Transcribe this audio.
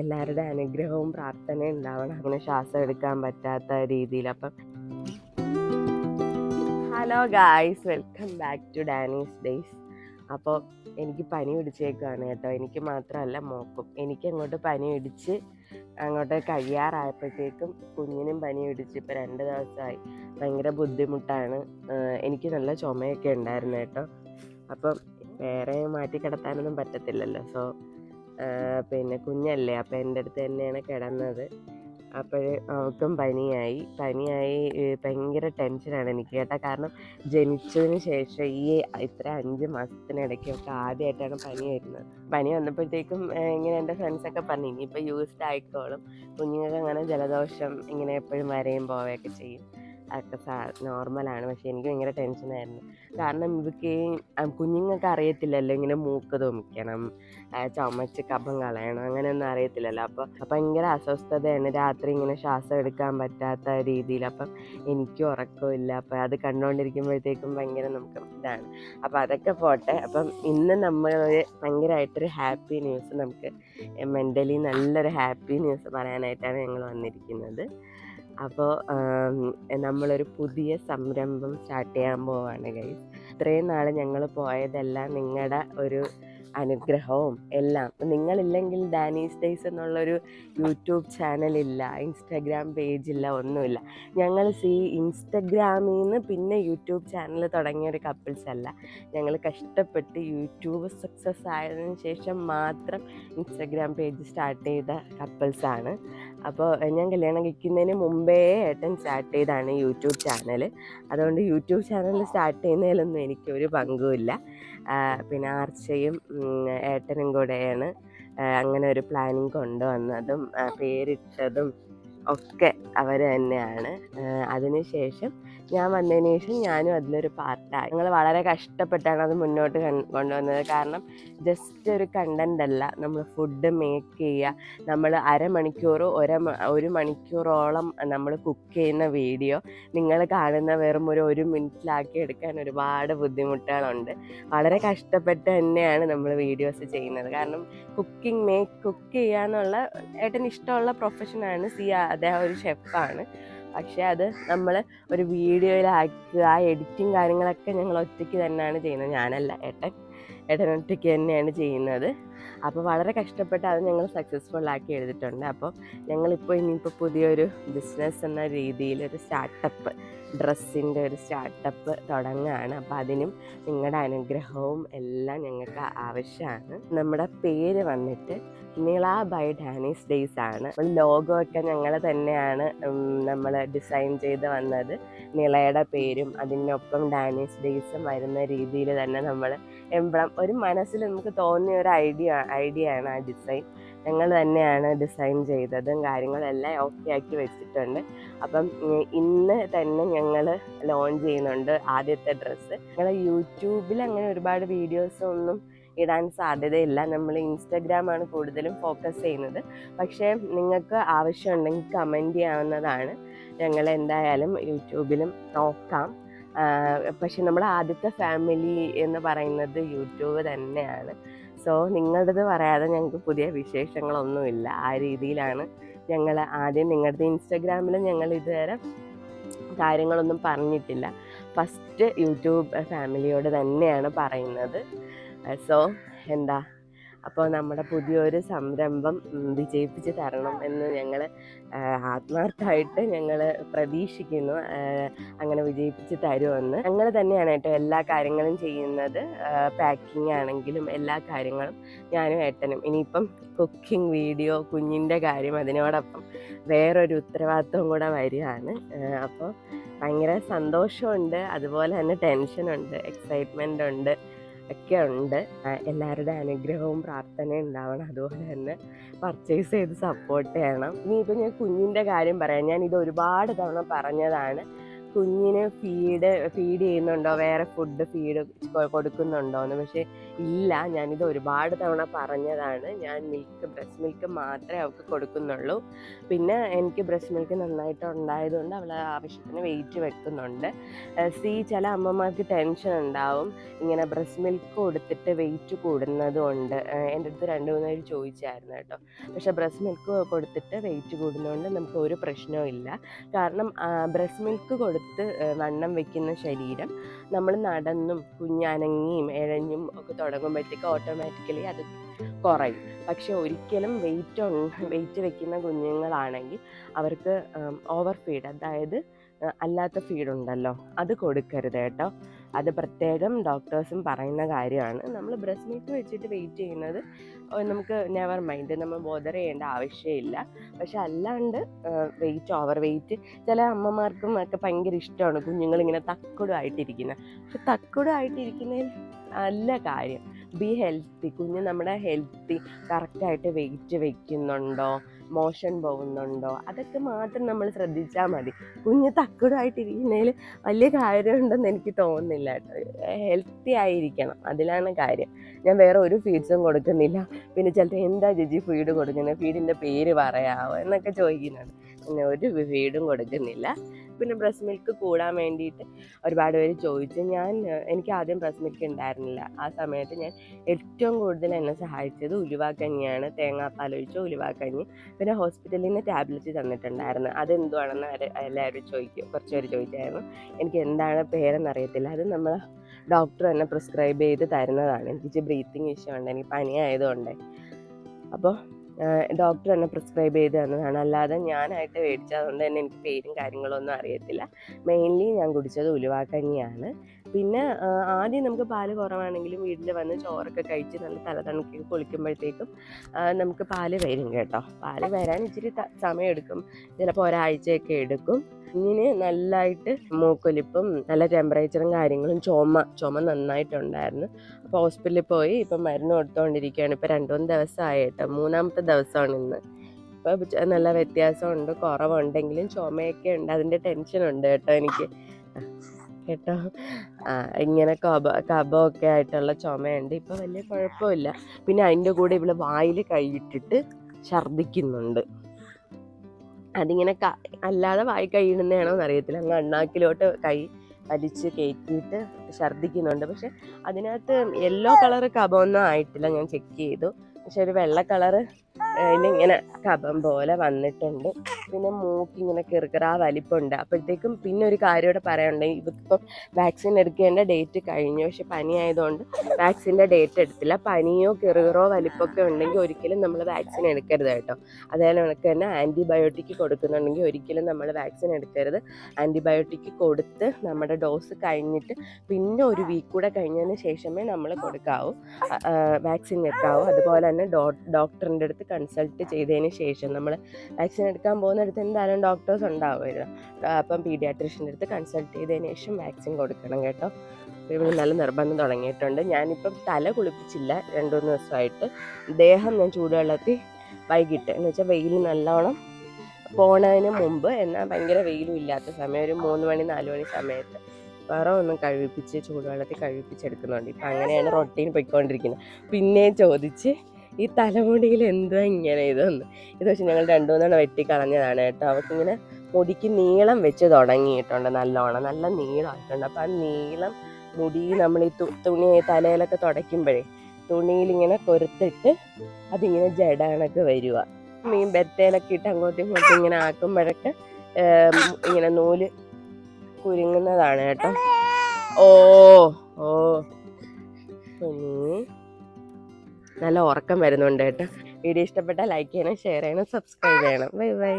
എല്ലാവരുടെ അനുഗ്രഹവും പ്രാർത്ഥനയും ഉണ്ടാവണം. അങ്ങനെ ശ്വാസം എടുക്കാൻ പറ്റാത്ത രീതിയിൽ. അപ്പം hello guys welcome back to Dani's days അപ്പോൾ എനിക്ക് പനി പിടിച്ചേക്കാണ് കേട്ടോ. എനിക്ക് മാത്രമല്ല മോക്കും. എനിക്ക് അങ്ങോട്ട് പനി പിടിച്ച് അങ്ങോട്ട് കഴിയാറായപ്പോഴത്തേക്കും കുഞ്ഞിനും പനി പിടിച്ച് ഇപ്പോൾ രണ്ട് ദിവസമായി. ഭയങ്കര ബുദ്ധിമുട്ടാണ്. എനിക്ക് നല്ല ചുമയൊക്കെ ഉണ്ടായിരുന്നു കേട്ടോ. അപ്പം വേറെ മാറ്റി കിടത്താനൊന്നും പറ്റത്തില്ലല്ലോ. സോ പിന്നെ കുഞ്ഞല്ലേ അപ്പം എന്റെ അടുത്ത് തന്നെയാണ് കിടന്നത്. അപ്പോൾ അവൾക്കും പനിയായി. പനിയായി ഭയങ്കര ടെൻഷനാണ് എനിക്ക് കേട്ടോ. കാരണം ജനിച്ചതിന് ശേഷം ഈ ഇത്ര അഞ്ച് മാസത്തിനിടയ്ക്കൊക്കെ ആദ്യമായിട്ടാണ് പനി വരുന്നത്. പനി വന്നപ്പോഴത്തേക്കും ഇങ്ങനെ എന്റെ ഫ്രണ്ട്സൊക്കെ പറഞ്ഞു ഇനിയിപ്പോൾ യൂസ്ഡ് ആയിക്കോളും. കുഞ്ഞുങ്ങൾക്ക് അങ്ങനെ ജലദോഷം ഇങ്ങനെ എപ്പോഴും വരെയും പോവുകയൊക്കെ ചെയ്യും. അതൊക്കെ സാ നോർമലാണ്. പക്ഷേ എനിക്ക് ഭയങ്കര ടെൻഷനായിരുന്നു. കാരണം ഇവർക്ക് കുഞ്ഞുങ്ങൾക്ക് അറിയത്തില്ലല്ലോ ഇങ്ങനെ മൂക്ക് തോമിക്കണം ചുമച്ച് കഫം കളയണം അങ്ങനെയൊന്നും അറിയത്തില്ലല്ലോ. അപ്പോൾ അപ്പം ഭയങ്കര അസ്വസ്ഥതയാണ് രാത്രി ഇങ്ങനെ ശ്വാസം എടുക്കാൻ പറ്റാത്ത രീതിയിൽ. അപ്പം എനിക്കും ഉറക്കമില്ല അപ്പോൾ അത് കണ്ടുകൊണ്ടിരിക്കുമ്പോഴത്തേക്കും ഭയങ്കര നമുക്ക് ഇതാണ്. അപ്പോൾ അതൊക്കെ പോട്ടെ. അപ്പം ഇന്ന് നമ്മൾ ഭയങ്കരമായിട്ടൊരു ഹാപ്പി ന്യൂസ് നമുക്ക് മെന്റലി നല്ലൊരു ഹാപ്പി ന്യൂസ് പറയാനായിട്ടാണ് ഞങ്ങൾ വന്നിരിക്കുന്നത്. അപ്പോൾ നമ്മളൊരു പുതിയ സംരംഭം സ്റ്റാർട്ട് ചെയ്യാൻ പോവാണ് ഗൈസ്. ഇത്രയും നാൾ ഞങ്ങൾ പോയതെല്ലാം നിങ്ങളുടെ ഒരു അനുഗ്രഹവും എല്ലാം. നിങ്ങളില്ലെങ്കിൽ ഡാനീസ് ഡേയ്സ് എന്നുള്ളൊരു യൂട്യൂബ് ചാനലില്ല ഇൻസ്റ്റാഗ്രാം പേജില്ല ഒന്നുമില്ല. ഞങ്ങൾ സി ഇൻസ്റ്റഗ്രാമിൽ നിന്ന് പിന്നെ യൂട്യൂബ് ചാനൽ തുടങ്ങിയ ഒരു കപ്പിൾസ് അല്ല. ഞങ്ങൾ കഷ്ടപ്പെട്ട് യൂട്യൂബ് സക്സസ് ആയതിനു ശേഷം മാത്രം ഇൻസ്റ്റഗ്രാം പേജ് സ്റ്റാർട്ട് ചെയ്ത കപ്പിൾസാണ് അപ്പോൾ ഞാൻ കല്യാണം കഴിക്കുന്നതിന് മുമ്പേ ഏട്ടൻ സ്റ്റാർട്ട് ചെയ്താണ് യൂട്യൂബ് ചാനൽ അതുകൊണ്ട് യൂട്യൂബ് ചാനൽ സ്റ്റാർട്ട് ചെയ്യുന്നതിലൊന്നും എനിക്കൊരു പങ്കുമില്ല പിന്നെ ആർച്ചയും ഏട്ടനും കൂടെയാണ് അങ്ങനെ ഒരു പ്ലാനിങ് കൊണ്ടുവന്നതും പേരിട്ടതും ഒക്കെ അവർ തന്നെയാണ്. അതിനുശേഷം ഞാൻ വന്നതിന് ശേഷം ഞാനും അതിലൊരു പാർട്ടായി. ഞങ്ങൾ വളരെ കഷ്ടപ്പെട്ടാണ് അത് മുന്നോട്ട് കൊണ്ടുവന്നത്. കാരണം ജസ്റ്റ് ഒരു കണ്ടന്റ് അല്ല. നമ്മൾ ഫുഡ് മേക്ക് ചെയ്യുക. നമ്മൾ അരമണിക്കൂർ ഒര ഒരു മണിക്കൂറോളം നമ്മൾ കുക്ക് ചെയ്യുന്ന വീഡിയോ നിങ്ങൾ കാണുന്ന വെറും ഒരു ഒരു മിനിറ്റിലാക്കി എടുക്കാൻ ഒരുപാട് ബുദ്ധിമുട്ടുകളുണ്ട്. വളരെ കഷ്ടപ്പെട്ട് തന്നെയാണ് നമ്മൾ വീഡിയോസ് ചെയ്യുന്നത്. കാരണം കുക്കിംഗ് മേക്ക് കുക്ക് ചെയ്യാന്നുള്ള ഏട്ടന് ഇഷ്ടമുള്ള പ്രൊഫഷനാണ് സി അദ്ദേഹം ഒരു ഷെഫാണ് പക്ഷേ അത് നമ്മൾ ഒരു വീഡിയോയിലാക്കുക ആ എഡിറ്റിങ് കാര്യങ്ങളൊക്കെ ഞങ്ങൾ ഒറ്റയ്ക്ക് തന്നെയാണ് ചെയ്യുന്നത്. ഞാനല്ല ഏട്ടൻ. ഏട്ടൻ ഒറ്റയ്ക്ക് തന്നെയാണ് ചെയ്യുന്നത്. അപ്പോൾ വളരെ കഷ്ടപ്പെട്ട് അത് ഞങ്ങൾ സക്സസ്ഫുൾ ആക്കി എടുത്തിട്ടുണ്ട്. അപ്പോൾ ഞങ്ങളിപ്പോൾ ഇനിയിപ്പോൾ പുതിയൊരു ബിസിനസ് എന്ന രീതിയിൽ ഒരു സ്റ്റാർട്ടപ്പ് ഡ്രസ്സിന്റെ ഒരു സ്റ്റാർട്ടപ്പ് തുടങ്ങുകയാണ് അപ്പം അതിനും നിങ്ങളുടെ അനുഗ്രഹവും എല്ലാം ഞങ്ങൾക്ക് ആവശ്യമാണ് നമ്മുടെ പേര് വന്നിട്ട് നിള ബൈ ഡാനീസ് ഡേയ്സ് ആണ്. ലോഗോ ഒക്കെ ഞങ്ങൾ തന്നെയാണ് നമ്മൾ ഡിസൈൻ ചെയ്ത് വന്നത്. നിളയുടെ പേരും അതിനൊപ്പം ഡാനീസ് ഡേയ്സും വരുന്ന രീതിയിൽ തന്നെ നമ്മൾ എംബ്ലം ഒരു മനസ്സിൽ നമുക്ക് തോന്നിയ ഒരു ഐഡിയ ഐഡിയ ആണ് ആ ഡിസൈൻ. ഞങ്ങൾ തന്നെയാണ് ഡിസൈൻ ചെയ്തതും കാര്യങ്ങളെല്ലാം ഓക്കെ ആക്കി വെച്ചിട്ടുണ്ട്. അപ്പം ഇന്ന് തന്നെ ഞങ്ങൾ ലോഞ്ച് ചെയ്യുന്നുണ്ട് ആദ്യത്തെ ഡ്രസ്സ് ഞങ്ങൾ യൂട്യൂബിൽ അങ്ങനെ ഒരുപാട് വീഡിയോസ് ഒന്നും ഇടാൻ സാധ്യതയില്ല. നമ്മൾ ഇൻസ്റ്റഗ്രാമാണ് കൂടുതലും ഫോക്കസ് ചെയ്യുന്നത്. പക്ഷേ നിങ്ങൾക്ക് ആവശ്യമുണ്ടെങ്കിൽ കമന്റ് ചെയ്യാവുന്നതാണ്. ഞങ്ങൾ എന്തായാലും യൂട്യൂബിലും നോക്കാം. പക്ഷെ നമ്മുടെ ആദ്യത്തെ ഫാമിലി എന്ന് പറയുന്നത് യൂട്യൂബ് തന്നെയാണ്. സോ നിങ്ങളുടേത് പറയാതെ ഞങ്ങൾക്ക് പുതിയ വിശേഷങ്ങളൊന്നുമില്ല. ആ രീതിയിലാണ് ഞങ്ങൾ ആദ്യം നിങ്ങളുടെ ഇൻസ്റ്റഗ്രാമിൽ ഞങ്ങൾ ഇതുവരെ കാര്യങ്ങളൊന്നും പറഞ്ഞിട്ടില്ല. ഫസ്റ്റ് യൂട്യൂബ് ഫാമിലിയോട് തന്നെയാണ് പറയുന്നത്. സോ എന്താ? അപ്പോൾ നമ്മുടെ പുതിയൊരു സംരംഭം വിജയിപ്പിച്ച് തരണം എന്ന് ഞങ്ങൾ ആത്മാർത്ഥമായിട്ട് ഞങ്ങൾ പ്രതീക്ഷിക്കുന്നു. അങ്ങനെ വിജയിപ്പിച്ച് തരുമെന്ന്. ഞങ്ങൾ തന്നെയാണ് കേട്ടോ എല്ലാ കാര്യങ്ങളും ചെയ്യുന്നത്. പാക്കിംഗ് ആണെങ്കിലും എല്ലാ കാര്യങ്ങളും ഞാനും ഏട്ടനും. ഇനിയിപ്പം കുക്കിംഗ് വീഡിയോ കുഞ്ഞിന്റെ കാര്യം അതിനോടൊപ്പം വേറൊരു ഉത്തരവാദിത്വം കൂടെ വരികയാണ്. അപ്പോൾ ഭയങ്കര സന്തോഷമുണ്ട്. അതുപോലെ തന്നെ ടെൻഷനുണ്ട് എക്സൈറ്റ്മെന്റ് ഉണ്ട്. ഒക്കെ ഉണ്ട് എല്ലാവരുടെ അനുഗ്രഹവും പ്രാർത്ഥനയും ഉണ്ടാവണം. അതുപോലെ തന്നെ പർച്ചേസ് ചെയ്ത് സപ്പോർട്ട് ചെയ്യണം. ഇനിയിപ്പോൾ ഞാൻ കുഞ്ഞിന്റെ കാര്യം പറയാം. ഞാൻ ഇത് ഒരുപാട് തവണ പറഞ്ഞതാണ്. കുഞ്ഞിന് ഫീഡ് ഫീഡ് ചെയ്യുന്നുണ്ടോ? വേറെ ഫുഡ് ഫീഡ് കൊടുക്കുന്നുണ്ടോ എന്ന് പക്ഷേ ഇല്ല. ഞാനിത് ഒരുപാട് തവണ പറഞ്ഞതാണ്. ഞാൻ മിൽക്ക് ബ്രസ്റ്റ് മിൽക്ക് മാത്രമേ അവൾക്ക് കൊടുക്കുന്നുള്ളൂ. പിന്നെ എനിക്ക് ബ്രസ്റ്റ് മിൽക്ക് നന്നായിട്ട് ഉണ്ടായതുകൊണ്ട് അവൾ ആവശ്യത്തിന് വെയിറ്റ് വെക്കുന്നുണ്ട്. സി ചില അമ്മമാർക്ക് ടെൻഷൻ ഉണ്ടാവും. ഇങ്ങനെ ബ്രസ്റ്റ് മിൽക്ക് കൊടുത്തിട്ട് വെയിറ്റ് കൂടുന്നതുകൊണ്ട് എന്റെ അടുത്ത് രണ്ട് മൂന്ന് പേര് ചോദിച്ചായിരുന്നു കേട്ടോ. പക്ഷേ ബ്രസ്റ്റ് മിൽക്ക് കൊടുത്തിട്ട് വെയിറ്റ് കൂടുന്നതുകൊണ്ട് നമുക്ക് ഒരു പ്രശ്നവും ഇല്ല. കാരണം ബ്രസ്റ്റ് മിൽക്ക് കൊടുത്ത് ആ, വണ്ണം വെക്കുന്ന ശരീരം നമ്മൾ നടന്നും കുഞ്ഞനങ്ങിയും ഇഴഞ്ഞും ഒക്കെ തുടങ്ങുമ്പോഴത്തേക്ക് ഓട്ടോമാറ്റിക്കലി അത് കുറയും. പക്ഷെ ഒരിക്കലും വെയിറ്റ് വെയിറ്റ് വെക്കുന്ന കുഞ്ഞുങ്ങളാണെങ്കിൽ അവർക്ക് ഓവർ ഫീഡ് അതായത് അല്ലാത്ത ഫീഡ് ഉണ്ടല്ലോ അത് കൊടുക്കരുത് കേട്ടോ. അത് പ്രത്യേകം ഡോക്ടേഴ്സും പറയുന്ന കാര്യമാണ്. നമ്മൾ ബ്രസ്റ്റ് മിൽക്ക് വെച്ചിട്ട് വെയിറ്റ് ചെയ്യുന്നത് നമുക്ക് നെവർ മൈൻഡ് നമ്മൾ ബോധർ ചെയ്യേണ്ട ആവശ്യമില്ല. പക്ഷെ അല്ലാണ്ട് വെയിറ്റ് ഓവർ വെയിറ്റ് ചില അമ്മമാർക്കും ഒക്കെ ഭയങ്കര ഇഷ്ടമാണ് കുഞ്ഞുങ്ങളിങ്ങനെ തക്കുടമായിട്ടിരിക്കുന്നത് പക്ഷെ തക്കുടമായിട്ടിരിക്കുന്നതിൽ നല്ല കാര്യം. ബി ഹെൽത്തി കുഞ്ഞ് നമ്മുടെ ഹെൽത്തി കറക്റ്റായിട്ട് വെയിറ്റ് വെക്കുന്നുണ്ടോ? മോഷൻ പോകുന്നുണ്ടോ? അതൊക്കെ മാത്രം നമ്മൾ ശ്രദ്ധിച്ചാൽ മതി. കുഞ്ഞ് തക്കുടായിട്ടിരിക്കുന്നതിൽ വലിയ കാര്യമുണ്ടെന്ന് എനിക്ക് തോന്നുന്നില്ല കേട്ടോ. ഹെൽത്തി ആയിരിക്കണം അതിലാണ് കാര്യം. ഞാൻ വേറെ ഒരു ഫീഡ്സും കൊടുക്കുന്നില്ല. പിന്നെ ചിലപ്പോൾ എന്താ ജിജി ഫീഡ് കൊടുക്കുന്നത് ഫീഡിന്റെ പേര് പറയാമോ എന്നൊക്കെ ചോദിക്കുന്നുണ്ട്. പിന്നെ ഒരു ഫീഡും കൊടുക്കുന്നില്ല. പിന്നെ ബ്രസ്റ്റ് മിൽക്ക് കൂടാൻ വേണ്ടിയിട്ട് ഒരുപാട് പേര് ചോദിച്ചു. ഞാൻ എനിക്ക് ആദ്യം ബ്രസ്റ്റ് മിൽക്ക് ഉണ്ടായിരുന്നില്ല. ആ സമയത്ത് ഞാൻ ഏറ്റവും കൂടുതൽ എന്നെ സഹായിച്ചത് ഉലുവാക്കഞ്ഞിയാണ്. തേങ്ങാപ്പാൽ ഒഴിച്ച് ഉലുവാക്കഞ്ഞി. പിന്നെ ഹോസ്പിറ്റലിൽ നിന്ന് ടാബ്ലറ്റ് തന്നിട്ടുണ്ടായിരുന്നു. അതെന്തുവാണെന്ന് എല്ലാവരും ചോദിക്കും. കുറച്ച് പേര് ചോദിച്ചായിരുന്നു. എനിക്ക് എന്താണ് പേരെന്നറിയത്തില്ല അത് നമ്മൾ ഡോക്ടർ തന്നെ പ്രിസ്ക്രൈബ് ചെയ്ത് തരുന്നതാണ്. എനിക്ക് ബ്രീത്തിങ് ഇഷ്യൂ ഉണ്ട്. എനിക്ക് പനി ആയതുകൊണ്ട് അപ്പോൾ ഡോക്ടർ തന്നെ പ്രിസ്ക്രൈബ് ചെയ്ത് തന്നതാണ്. അല്ലാതെ ഞാനായിട്ട് മേടിച്ചതുകൊണ്ട് തന്നെ എനിക്ക് പേരും കാര്യങ്ങളൊന്നും അറിയത്തില്ല. മെയിൻലി ഞാൻ കുടിച്ചത് ഉലുവാക്കഞ്ഞിയാണ് പിന്നെ ആദ്യം നമുക്ക് പാൽ കുറവാണെങ്കിലും വീട്ടിൽ വന്ന് ചോറൊക്കെ കഴിച്ച് നല്ല തലതണക്കി കുളിക്കുമ്പോഴത്തേക്കും നമുക്ക് പാൽ വരും കേട്ടോ. പാൽ വരാൻ ഇച്ചിരി സമയം സമയമെടുക്കും ചിലപ്പോൾ ഒരാഴ്ചയൊക്കെ എടുക്കും. കുഞ്ഞിന് നല്ലതായിട്ട് മൂക്കൊലിപ്പും നല്ല ടെമ്പറേച്ചറും കാര്യങ്ങളും ചുമ ചുമ നന്നായിട്ടുണ്ടായിരുന്നു. അപ്പോൾ ഹോസ്പിറ്റലിൽ പോയി ഇപ്പം മരുന്ന് കൊടുത്തുകൊണ്ടിരിക്കുകയാണ് ഇപ്പോൾ രണ്ട് മൂന്ന് ദിവസമായി മൂന്നാമത്തെ ദിവസമാണ് ഇന്ന്. ഇപ്പോൾ നല്ല വ്യത്യാസമുണ്ട്. കുറവുണ്ടെങ്കിലും ചുമയൊക്കെ ഉണ്ട്. അതിന്റെ ടെൻഷനുണ്ട് കേട്ടോ എനിക്ക്. കേട്ടോ. ഇങ്ങനെ കബ കബമൊക്കെ ആയിട്ടുള്ള ചുമയുണ്ട്. ഇപ്പോൾ വലിയ കുഴപ്പമില്ല. പിന്നെ അതിന്റെ കൂടെ ഇവിടെ വായിൽ കൈയിട്ടിട്ട് ഛർദ്ദിക്കുന്നുണ്ട്. അതിങ്ങനെ ക അല്ലാതെ വായി കൈയിടുന്നതാണോ എന്നറിയത്തില്ല. അങ്ങ് അണ്ണാക്കിലോട്ട് കൈ വലിച്ച് കയറ്റിയിട്ട് ഛർദ്ദിക്കുന്നുണ്ട്. പക്ഷെ അതിനകത്ത് യെല്ലോ കളറ് കബമൊന്നും ആയിട്ടില്ല. ഞാൻ ചെക്ക് ചെയ്തു. പക്ഷെ ഒരു വെള്ള കളറ് ഇങ്ങനെ കപം പോലെ വന്നിട്ടുണ്ട്. പിന്നെ മൂക്കിങ്ങനെ കിറുകിറാ വലിപ്പുണ്ട്. അപ്പോഴത്തേക്കും പിന്നെ ഒരു കാര്യം കൂടെ പറയാനുണ്ട്. ഇതിപ്പം വാക്സിൻ എടുക്കേണ്ട ഡേറ്റ് കഴിഞ്ഞു. പക്ഷെ പനി ആയതുകൊണ്ട് വാക്സിന്റെ ഡേറ്റ് എടുത്തില്ല. പനിയോ കിറുകിറോ വലിപ്പമൊക്കെ ഉണ്ടെങ്കിൽ ഒരിക്കലും നമ്മൾ വാക്സിൻ എടുക്കരുത് കേട്ടോ. അതേപോലെ കണക്ക് തന്നെ ആന്റിബയോട്ടിക് കൊടുക്കുന്നുണ്ടെങ്കിൽ ഒരിക്കലും നമ്മൾ വാക്സിൻ എടുക്കരുത്. ആന്റിബയോട്ടിക് കൊടുത്ത് നമ്മുടെ ഡോസ് കഴിഞ്ഞിട്ട് പിന്നെ ഒരു വീക്ക് കൂടെ കഴിഞ്ഞതിന് ശേഷമേ നമ്മൾ കൊടുക്കാവൂ. വാക്സിൻ വെക്കാവൂ അതുപോലെ തന്നെ ഡോക്ടറിന്റെ അടുത്ത് കൺസൾട്ട് ചെയ്തതിന് ശേഷം നമ്മൾ വാക്സിൻ എടുക്കാൻ പോകുന്നിടത്ത് എന്തായാലും ഡോക്ടേഴ്സ് ഉണ്ടാവുമല്ലോ അപ്പം പീഡിയാട്രീഷ്യന്റെ അടുത്ത് കൺസൾട്ട് ചെയ്തതിന് ശേഷം വാക്സിൻ കൊടുക്കണം കേട്ടോ. ഇവിടെ നല്ല നിർബന്ധം തുടങ്ങിയിട്ടുണ്ട്. ഞാനിപ്പം തല കുളിപ്പിച്ചില്ല രണ്ടു മൂന്ന് ദിവസമായിട്ട്. ദേഹം ഞാൻ ചൂടുവെള്ളത്തിൽ വൈകിട്ട്. എന്ന് വെച്ചാൽ വെയിൽ നല്ലോണം പോണതിന് മുമ്പ് എന്നാൽ ഭയങ്കര വെയിലും ഇല്ലാത്ത സമയം ഒരു മൂന്ന് മണി നാല് മണി സമയത്ത് വേറെ ഒന്നും കഴിപ്പിച്ച് ചൂടുവെള്ളത്തിൽ കഴിപ്പിച്ചെടുക്കുന്നുണ്ട്. ഇപ്പം അങ്ങനെയാണ് റൊട്ടീൻ പൊയ്ക്കൊണ്ടിരിക്കുന്നത്. പിന്നെയും ചോദിച്ച് ഈ തലമുടിയിൽ എന്തുവാ ഇങ്ങനെ ഇതൊന്ന് ഇത് പക്ഷെ ഞങ്ങൾ രണ്ടു മൂന്നെണ്ണം വെട്ടിക്കളഞ്ഞതാണ് കേട്ടോ. അവർക്കിങ്ങനെ മുടിക്ക് നീളം വെച്ച് തുടങ്ങിയിട്ടുണ്ട് നല്ലോണം നല്ല നീളമായിട്ടുണ്ട്. അപ്പം ആ നീളം മുടി നമ്മൾ ഈ തുണി തലയിലൊക്കെ തുടയ്ക്കുമ്പോഴേ തുണിയിൽ ഇങ്ങനെ കൊരുത്തിട്ട് അതിങ്ങനെ ജട കണക്ക് വരിക. മീൻ ബെത്തയിലൊക്കെ ഇട്ട് അങ്ങോട്ടും ഇങ്ങോട്ടും ഇങ്ങനെ ആക്കുമ്പോഴൊക്കെ ഇങ്ങനെ നൂൽ കുരുങ്ങുന്നതാണ് കേട്ടോ. ഓ ഓ. കുഞ്ഞി. നല്ല ഉറക്കം വരുന്നുണ്ട് കേട്ടോ. വീഡിയോ ഇഷ്ടപ്പെട്ടാൽ ലൈക്ക് ചെയ്യണം ഷെയർ ചെയ്യണം സബ്സ്ക്രൈബ് ചെയ്യണം. Bye bye